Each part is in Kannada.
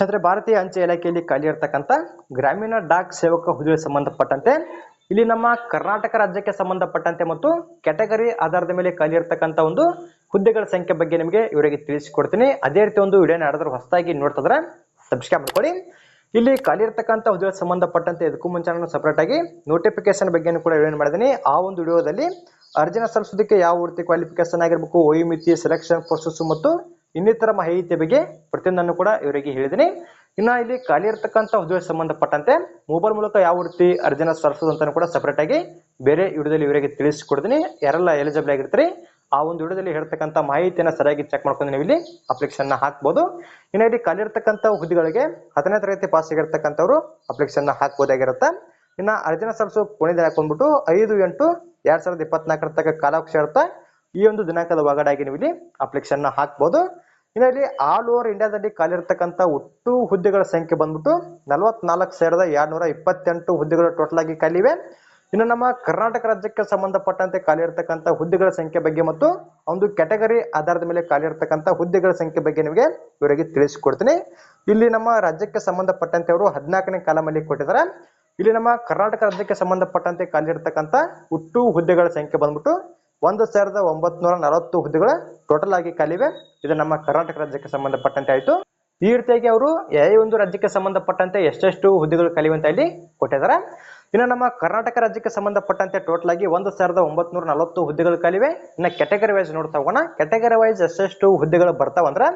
ಛತ್ರ ಭಾರತೀಯ ಅಂಚೆ ಇಲಾಖೆಯಲ್ಲಿ ಖಾಲಿ ಇರತಕ್ಕಂಥ ಗ್ರಾಮೀಣ ಡಾಕ್ ಸೇವಕ ಹುದ್ದೆಗೆ ಸಂಬಂಧಪಟ್ಟಂತೆ, ಇಲ್ಲಿ ನಮ್ಮ ಕರ್ನಾಟಕ ರಾಜ್ಯಕ್ಕೆ ಸಂಬಂಧಪಟ್ಟಂತೆ ಮತ್ತು ಕ್ಯಾಟಗರಿ ಆಧಾರದ ಮೇಲೆ ಖಾಲಿ ಇರತಕ್ಕಂಥ ಒಂದು ಹುದ್ದೆಗಳ ಸಂಖ್ಯೆ ಬಗ್ಗೆ ನಿಮಗೆ ಇವರಿಗೆ ತಿಳಿಸಿಕೊಡ್ತೀನಿ. ಅದೇ ರೀತಿ ಒಂದು ವಿಡಿಯೋನ ಯಾರಾದರೂ ಹೊಸದಾಗಿ ನೋಡ್ತಿದ್ರೆ ಸಬ್ಸ್ಕ್ರೈಬ್ ಮಾಡ್ಕೊಳ್ಳಿ. ಇಲ್ಲಿ ಖಾಲಿ ಇರತಕ್ಕಂಥ ಹುದ್ದೆಗೆ ಸಂಬಂಧಪಟ್ಟಂತೆ ಇದಕ್ಕೂ ಮುಂಚೆ ನಾನು ಸಪ್ರೇಟ್ ಆಗಿ ನೋಟಿಫಿಕೇಶನ್ ಬಗ್ಗೆನೂ ಕೂಡ ವಿಡಿಯೋ ಮಾಡಿದ್ದೀನಿ. ಆ ಒಂದು ವಿಡಿಯೋದಲ್ಲಿ ಅರ್ಜಿನ ಸಲ್ಲಿಸೋದಕ್ಕೆ ಯಾವ ರೀತಿ ಕ್ವಾಲಿಫಿಕೇಶನ್ ಆಗಿರಬೇಕು ವಯೋಮಿತಿ ಸೆಲೆಕ್ಷನ್ ಪ್ರೊಸೆಸ್ ಮತ್ತು ಇನ್ನಿತರ ಮಾಹಿತಿ ಬಗ್ಗೆ ಪ್ರತಿಯೊಂದನ್ನು ಕೂಡ ಇವರಿಗೆ ಹೇಳಿದಿನಿ ಇನ್ನ ಇಲ್ಲಿ ಖಾಲಿ ಇರತಕ್ಕಂಥ ಹುದ್ದೆಗೆ ಸಂಬಂಧಪಟ್ಟಂತೆ ಮೊಬೈಲ್ ಮೂಲಕ ಯಾವ ರೀತಿ ಅರ್ಜಿನ ಸಲ್ಲಿಸೋದು ಅಂತಾನು ಕೂಡ ಸಪರೇಟ್ ಆಗಿ ಬೇರೆ ವಿಡಿಯೋದಲ್ಲಿ ಇವರಿಗೆ ತಿಳಿಸಿಕೊಡ್ತೀನಿ. ಯಾರೆಲ್ಲ ಎಲಿಜಿಬಲ್ ಆಗಿರ್ತೀರಿ, ಆ ಒಂದು ವಿಡಿಯೋದಲ್ಲಿ ಹೇಳ್ತಕ್ಕಂಥ ಮಾಹಿತಿಯನ್ನು ಸರಿಯಾಗಿ ಚೆಕ್ ಮಾಡ್ಕೊಂಡು ನೀವು ಇಲ್ಲಿ ಅಪ್ಲಿಕೇಶನ್ ಹಾಕ್ಬೋದು. ಇನ್ನು ಇಲ್ಲಿ ಖಾಲಿ ಇರತಕ್ಕಂಥ ಹುದ್ದೆಗಳಿಗೆ ಹತ್ತನೇ ತರಗತಿ ಪಾಸ್ ಆಗಿರ್ತಕ್ಕಂಥವ್ರು ಅಪ್ಲಿಕೇಶನ್ ಹಾಕ್ಬೋದಾಗಿರುತ್ತೆ. ಇನ್ನು ಅರ್ಜಿನ ಸಲ್ಲಿಸೋ ಕೊನೆ ದಿನ ಬಂದ್ಬಿಟ್ಟು ಐದು ಎಂಟು ಎರಡ್ ಸಾವಿರದ ಇಪ್ಪತ್ನಾಲ್ಕರ ತನಕ ಕಾಲಾವಕಾಶ ಇರುತ್ತೆ ಈ ಒಂದು ದಿನಾಂಕದ ಒಳಗಡೆಯಾಗಿ ನೀವು ಇಲ್ಲಿ ಅಪ್ಲಿಕೇಶನ್ ಹಾಕ್ಬೋದು. ಇನ್ನು ಇಲ್ಲಿ ಆಲ್ ಓವರ್ ಇಂಡಿಯಾದಲ್ಲಿ ಖಾಲಿ ಇರತಕ್ಕಂಥ ಒಟ್ಟು ಹುದ್ದೆಗಳ ಸಂಖ್ಯೆ ಬಂದ್ಬಿಟ್ಟು ನಲವತ್ನಾಲ್ಕು ಸಾವಿರದ ಎರಡ್ನೂರ ಇಪ್ಪತ್ತೆಂಟು ಹುದ್ದೆಗಳು ಟೋಟಲ್ ಆಗಿ ಇನ್ನು ನಮ್ಮ ಕರ್ನಾಟಕ ರಾಜ್ಯಕ್ಕೆ ಸಂಬಂಧಪಟ್ಟಂತೆ ಖಾಲಿ ಇರತಕ್ಕಂಥ ಹುದ್ದೆಗಳ ಸಂಖ್ಯೆ ಬಗ್ಗೆ ಮತ್ತು ಒಂದು ಕ್ಯಾಟಗರಿ ಆಧಾರದ ಮೇಲೆ ಖಾಲಿ ಇರತಕ್ಕಂಥ ಹುದ್ದೆಗಳ ಸಂಖ್ಯೆ ಬಗ್ಗೆ ನಿಮಗೆ ಇವರಿಗೆ ತಿಳಿಸಿಕೊಡ್ತೀನಿ. ಇಲ್ಲಿ ನಮ್ಮ ರಾಜ್ಯಕ್ಕೆ ಸಂಬಂಧಪಟ್ಟಂತೆ ಅವರು ಹದಿನಾಲ್ಕನೇ ಕಾಲಮಲ್ಲಿ ಕೊಟ್ಟಿದ್ದಾರೆ. ಇಲ್ಲಿ ನಮ್ಮ ಕರ್ನಾಟಕ ರಾಜ್ಯಕ್ಕೆ ಸಂಬಂಧಪಟ್ಟಂತೆ ಖಾಲಿ ಇರತಕ್ಕಂಥ ಒಟ್ಟು ಹುದ್ದೆಗಳ ಸಂಖ್ಯೆ ಬಂದ್ಬಿಟ್ಟು ಒಂದು ಸಾವಿರದ ಒಂಬತ್ನೂರ ನಲವತ್ತು ಹುದ್ದೆಗಳು ಟೋಟಲ್ ಆಗಿ ಖಾಲಿವೆ ಇದು ನಮ್ಮ ಕರ್ನಾಟಕ ರಾಜ್ಯಕ್ಕೆ ಸಂಬಂಧಪಟ್ಟಂತೆ ಆಯಿತು. ಈ ರೀತಿಯಾಗಿ ಅವರು ಯಾವ ಒಂದು ರಾಜ್ಯಕ್ಕೆ ಸಂಬಂಧಪಟ್ಟಂತೆ ಎಷ್ಟೆಷ್ಟು ಹುದ್ದೆಗಳು ಕಲಿವೆ ಅಂತ ಇಲ್ಲಿ ಕೊಟ್ಟಿದ್ದಾರೆ. ಇನ್ನು ನಮ್ಮ ಕರ್ನಾಟಕ ರಾಜ್ಯಕ್ಕೆ ಸಂಬಂಧಪಟ್ಟಂತೆ ಟೋಟಲ್ ಆಗಿ ಒಂದು ಸಾವಿರದ ಒಂಬತ್ನೂರ ನಲವತ್ತು ಹುದ್ದೆಗಳು ಖಾಲಿವೆ ಇನ್ನು ಕ್ಯಾಟಗರಿ ವೈಸ್ ನೋಡ್ತಾ ಹೋಗೋಣ. ಕ್ಯಾಟಗರಿ ವೈಸ್ ಎಷ್ಟೆಷ್ಟು ಹುದ್ದೆಗಳು ಬರ್ತಾವಂದ್ರೆ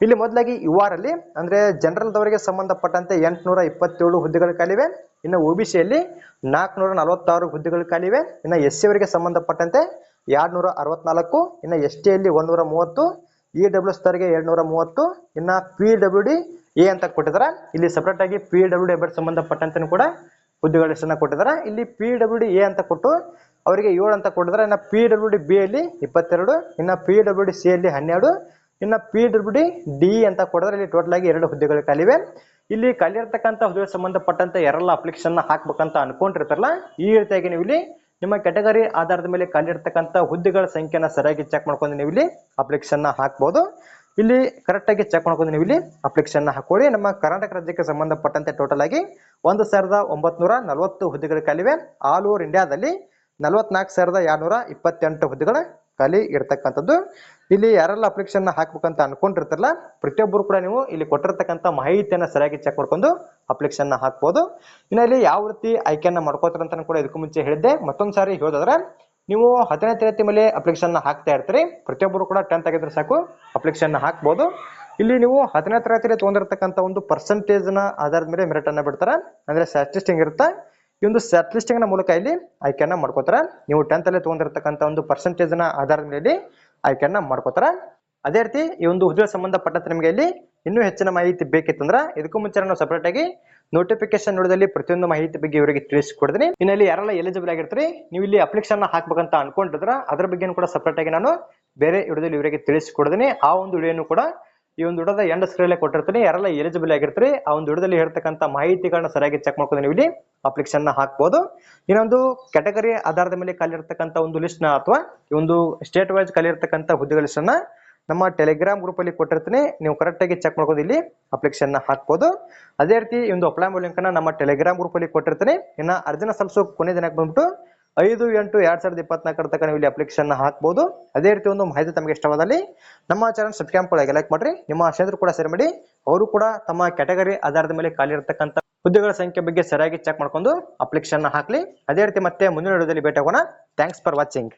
ಇಲ್ಲಿ ಮೊದಲಾಗಿ ಯು ಆರ್ ಅಲ್ಲಿ ಅಂದ್ರೆ ಜನರಲ್ ದವರಿಗೆ ಸಂಬಂಧಪಟ್ಟಂತೆ ಎಂಟುನೂರ ಇಪ್ಪತ್ತೇಳು ಹುದ್ದೆಗಳು ಖಾಲಿವೆ ಇನ್ನು ಒ ಬಿ ಸಿಯಲ್ಲಿ ನಾಲ್ಕುನೂರ ನಲವತ್ತಾರು ಹುದ್ದೆಗಳು ಖಾಲಿವೆ ಇನ್ನು ಎಸ್ ಸಿ ಅವರಿಗೆ ಸಂಬಂಧಪಟ್ಟಂತೆ ಎರಡ್ನೂರ ಅರವತ್ನಾಲ್ಕು ಇನ್ನು ಎಸ್ ಟಿಯಲ್ಲಿ ಒಂದೂರ ಮೂವತ್ತು ಇ ಡಬ್ಲ್ಯೂ ಸ್ತರ್ಗೆ ಎರಡ್ನೂರ ಮೂವತ್ತು ಇನ್ನು ಪಿ ಡಬ್ಲ್ಯೂ ಡಿ ಎ ಅಂತ ಕೊಟ್ಟಿದ್ದಾರೆ. ಇಲ್ಲಿ ಸಪ್ರೇಟಾಗಿ ಪಿ ಡಬ್ಲ್ಯೂ ಡಿ ಎಬರ್ ಸಂಬಂಧಪಟ್ಟಂತೆ ಕೂಡ ಹುದ್ದೆಗಳ ಹೆಸರನ್ನ ಕೊಟ್ಟಿದ್ದಾರೆ. ಇಲ್ಲಿ ಪಿ ಡಬ್ಲ್ಯೂ ಡಿ ಎ ಅಂತ ಕೊಟ್ಟು ಅವರಿಗೆ ಏಳು ಅಂತ ಕೊಟ್ಟಿದ್ದಾರೆ. ಇನ್ನ ಪಿ ಡಬ್ಲ್ಯೂ ಡಿ ಬಿ ಅಲ್ಲಿ ಇಪ್ಪತ್ತೆರಡು, ಇನ್ನು ಪಿ ಡಬ್ಲ್ಯೂ ಡಿ ಸಿ ಅಲ್ಲಿ ಹನ್ನೆರಡು, ಇನ್ನು ಪಿ ಡಬ್ಲ್ಯೂ ಡಿ ಡಿ ಅಂತ ಕೊಡಿದ್ರೆ ಇಲ್ಲಿ ಟೋಟಲ್ ಆಗಿ ಎರಡು ಹುದ್ದೆಗಳು ಖಾಲಿವೆ. ಇಲ್ಲಿ ಖಾಲಿ ಇರ್ತಕ್ಕಂಥ ಹುದ್ದೆಗೆ ಸಂಬಂಧಪಟ್ಟಂತೆ ಯಾರೆಲ್ಲ ಅಪ್ಲಿಕೇಶನ್ ಹಾಕ್ಬೇಕಂತ ಅನ್ಕೊಂಡಿರ್ತಾರಲ್ಲ, ಈ ರೀತಿಯಾಗಿ ನೀವು ಇಲ್ಲಿ ನಿಮ್ಮ ಕ್ಯಾಟಗರಿ ಆಧಾರದ ಮೇಲೆ ಖಾಲಿ ಇರ್ತಕ್ಕಂಥ ಹುದ್ದೆಗಳ ಸಂಖ್ಯೆನ ಸರಿಯಾಗಿ ಚೆಕ್ ಮಾಡ್ಕೊಂಡು ನೀವು ಇಲ್ಲಿ ಅಪ್ಲಿಕೇಶನ್ ಹಾಕ್ಬೋದು. ಇಲ್ಲಿ ಕರೆಕ್ಟಾಗಿ ಚೆಕ್ ಮಾಡ್ಕೊಂಡು ನೀವು ಇಲ್ಲಿ ಅಪ್ಲಿಕೇಶನ್ ಹಾಕೊಳ್ಳಿ ನಮ್ಮ ಕರ್ನಾಟಕ ರಾಜ್ಯಕ್ಕೆ ಸಂಬಂಧಪಟ್ಟಂತೆ ಟೋಟಲ್ ಆಗಿ ಒಂದು ಸಾವಿರದ ಒಂಬತ್ನೂರ ನಲವತ್ತು ಹುದ್ದೆಗಳು ಖಾಲಿವೆ. ಆಲ್ ಓವರ್ ಇಂಡಿಯಾದಲ್ಲಿ ನಲವತ್ನಾಲ್ಕು ಸಾವಿರದ ಎರಡ್ನೂರ ಇಪ್ಪತ್ತೆಂಟು ಹುದ್ದೆಗಳ ಖಾಲಿ ಇರ್ತಕ್ಕಂಥದ್ದು. ಇಲ್ಲಿ ಯಾರೆಲ್ಲ ಅಪ್ಲಿಕೇಶನ್ ಹಾಕ್ಬೇಕಂತ ಅನ್ಕೊಂಡಿರ್ತಾರಲ್ಲ, ಪ್ರತಿಯೊಬ್ಬರು ಕೂಡ ನೀವು ಇಲ್ಲಿ ಕೊಟ್ಟಿರ್ತಕ್ಕಂಥ ಮಾಹಿತಿಯನ್ನ ಸರಿಯಾಗಿ ಚೆಕ್ ಮಾಡ್ಕೊಂಡು ಅಪ್ಲಿಕೇಶನ್ ಹಾಕ್ಬೋದು. ಇನ್ನು ಇಲ್ಲಿ ಯಾವ ರೀತಿ ಆಯ್ಕೆಯನ್ನ ಮಾಡ್ಕೋತಾರೆ ಅಂತ ಕೂಡ ಇದಕ್ಕೂ ಮುಂಚೆ ಹೇಳಿದ್ದೆ. ಮತ್ತೊಂದು ಸಾರಿ ಹೇಳೋದಾದ್ರೆ ನೀವು ಹತ್ತನೇ ತರಗತಿ ಮೇಲೆ ಅಪ್ಲಿಕೇಶನ್ ಹಾಕ್ತಾ ಇರ್ತೀರಿ. ಪ್ರತಿಯೊಬ್ಬರು ಕೂಡ ಟೆಂತ್ ಆಗಿದ್ರೆ ಸಾಕು, ಅಪ್ಲಿಕೇಶನ್ ಹಾಕ್ಬೋದು. ಇಲ್ಲಿ ನೀವು ಹತ್ತನೇ ತರಗತಿಯಲ್ಲಿ ತೊಗೊಂಡಿರ್ತಕ್ಕಂಥ ಒಂದು ಪರ್ಸೆಂಟೇಜ್ನ ಆಧಾರದ ಮೇಲೆ ಮೆರಿಟ್ ಅನ್ನ ಬಿಡ್ತಾರೆ. ಅಂದ್ರೆ ಸ್ಟ್ಯಾಟಿಸ್ಟಿಂಗ್ ಇರುತ್ತೆ. ಈ ಒಂದು ಸ್ಟ್ಯಾಟಿಸ್ಟಿಂಗ್ನ ಮೂಲಕ ಇಲ್ಲಿ ಆಯ್ಕೆಯನ್ನ ಮಾಡ್ಕೋತಾರೆ. ನೀವು ಟೆಂತ್ ಅಲ್ಲಿ ತಗೊಂಡಿರ್ತಕ್ಕಂಥ ಒಂದು ಪರ್ಸೆಂಟೇಜ್ನ ಆಧಾರದ ಮೇಲೆ ಆಯ್ಕೆಯನ್ನ ಮಾಡ್ಕೋತಾರೆ. ಅದೇ ರೀತಿ ಈ ಒಂದು ಉದ್ಯೋಗ ಸಂಬಂಧಪಟ್ಟಂತೆ ನಿಮಗೆ ಇಲ್ಲಿ ಇನ್ನೂ ಹೆಚ್ಚಿನ ಮಾಹಿತಿ ಬೇಕಿತ್ತಂದ್ರ ಇದಕ್ಕೂ ಮುಂಚೆ ನಾನು ಸಪರೇಟ್ ಆಗಿ ನೋಟಿಫಿಕೇಶನ್ ನೋಡಿದಲ್ಲಿ ಪ್ರತಿಯೊಂದು ಮಾಹಿತಿ ಬಗ್ಗೆ ಇವರಿಗೆ ತಿಳಿಸಿಕೊಡ್ತೀನಿ. ಇನ್ನಲ್ಲಿ ಯಾರೆಲ್ಲ ಎಲಿಜಿಬಲ್ ಆಗಿರ್ತೀರಿ, ನೀವು ಇಲ್ಲಿ ಅಪ್ಲಿಕೇಶನ್ ಹಾಕ್ಬೇಕಂತ ಅನ್ಕೊಂಡಿದ್ರ ಅದ್ರ ಬಗ್ಗೆ ಕೂಡ ಸಪರೇಟ್ ಆಗಿ ನಾನು ಬೇರೆ ವಿಡಿಯೋದಲ್ಲಿ ಇವರಿಗೆ ತಿಳಿಸಿಕೊಡ್ತೀನಿ. ಆ ಒಂದು ವಿಡಿಯೋನು ಕೂಡ ಈ ಒಂದು ವಿಡಿಯೋದ ಎಂಡ್ ಸ್ಕ್ರೀನ್ ಕೊಟ್ಟಿರ್ತೀನಿ. ಯಾರೆಲ್ಲ ಎಲಿಜಿಬಲ್ ಆಗಿರ್ತೀರಿ, ಆ ಒಂದು ವಿಡಿಯೋದಲ್ಲಿ ಹೇಳ್ತಕ್ಕಂಥ ಮಾಹಿತಿಗಳನ್ನ ಸರಿಯಾಗಿ ಚೆಕ್ ಮಾಡ್ಕೊಂಡು ನೀವು ಇಲ್ಲಿ ಅಪ್ಲಿಕೇಶನ್ ಹಾಕ್ಬೋದು. ಇನ್ನೊಂದು ಕ್ಯಾಟಗರಿ ಆಧಾರದ ಮೇಲೆ ಖಾಲಿ ಇರ್ತಕ್ಕಂಥ ಒಂದು ಲಿಸ್ಟ್ನ ಅಥವಾ ಈ ಒಂದು ಸ್ಟೇಟ್ ವೈಸ್ ಖಾಲಿ ಇರತಕ್ಕಂಥ ಹುದ್ದೆಗಳ ಲಿಸ್ಟ್ ನಮ್ಮ ಟೆಲಿಗ್ರಾಮ್ ಗ್ರೂಪ್ ಅಲ್ಲಿ ಕೊಟ್ಟಿರ್ತೀನಿ. ನೀವು ಕರೆಕ್ಟ್ ಆಗಿ ಚೆಕ್ ಮಾಡ್ಕೊಂಡು ಇಲ್ಲಿ ಅಪ್ಲಿಕೇಶನ್ ಹಾಕ್ಬೋದು. ಅದೇ ರೀತಿ ಒಂದು ಅಪ್ಲೈ ಅನ್ನ ನಮ್ಮ ಟೆಲಿಗ್ರಾಮ್ ಗ್ರೂಪ್ ಅಲ್ಲಿ ಕೊಟ್ಟಿರ್ತೀನಿ. ಇನ್ನ ಅರ್ಜಿನ ಸಲ್ಲಿಸೋ ಕೊನೆ ದಿನಕ್ಕೆ ಬಂದ್ಬಿಟ್ಟು ಐದು, ಎಂಟು, ಎರಡ್ ಸಾವಿರದ ಇಪ್ಪತ್ನಾಲ್ಕರ ತಕ್ಕ ನೀವು ಇಲ್ಲಿ ಅಪ್ಲಿಕೇಶನ್ ಹಾಕ್ಬೋದು. ಅದೇ ರೀತಿ ಒಂದು ಮಾಹಿತಿ ತಮಗೆ ಇಷ್ಟವಾದಲ್ಲಿ ನಮ್ಮ ಚಾನಲ್ ಸಬ್ಸ್ಕ್ರೈಬ್ ಕೂಡ ಲೈಕ್ ಮಾಡ್ರಿ. ನಿಮ್ಮ ಸ್ನೇಹಿತರು ಕೂಡ ಸೇರ್ ಮಾಡಿ. ಅವರು ಕೂಡ ತಮ್ಮ ಕ್ಯಾಟಗರಿ ಆಧಾರದ ಮೇಲೆ ಖಾಲಿ ಇರತಕ್ಕಂಥ ಹುದ್ದೆಗಳ ಸಂಖ್ಯೆ ಬಗ್ಗೆ ಸರಿಯಾಗಿ ಚೆಕ್ ಮಾಡ್ಕೊಂಡು ಅಪ್ಲಿಕೇಶನ್ ಹಾಕ್ಲಿ. ಅದೇ ರೀತಿ ಮತ್ತೆ ಮುಂದಿನ ವಿಡಿಯೋದಲ್ಲಿ ಭೇಟಿ ಆಗೋಣ ಥ್ಯಾಂಕ್ಸ್ ಫಾರ್ ವಾಚಿಂಗ್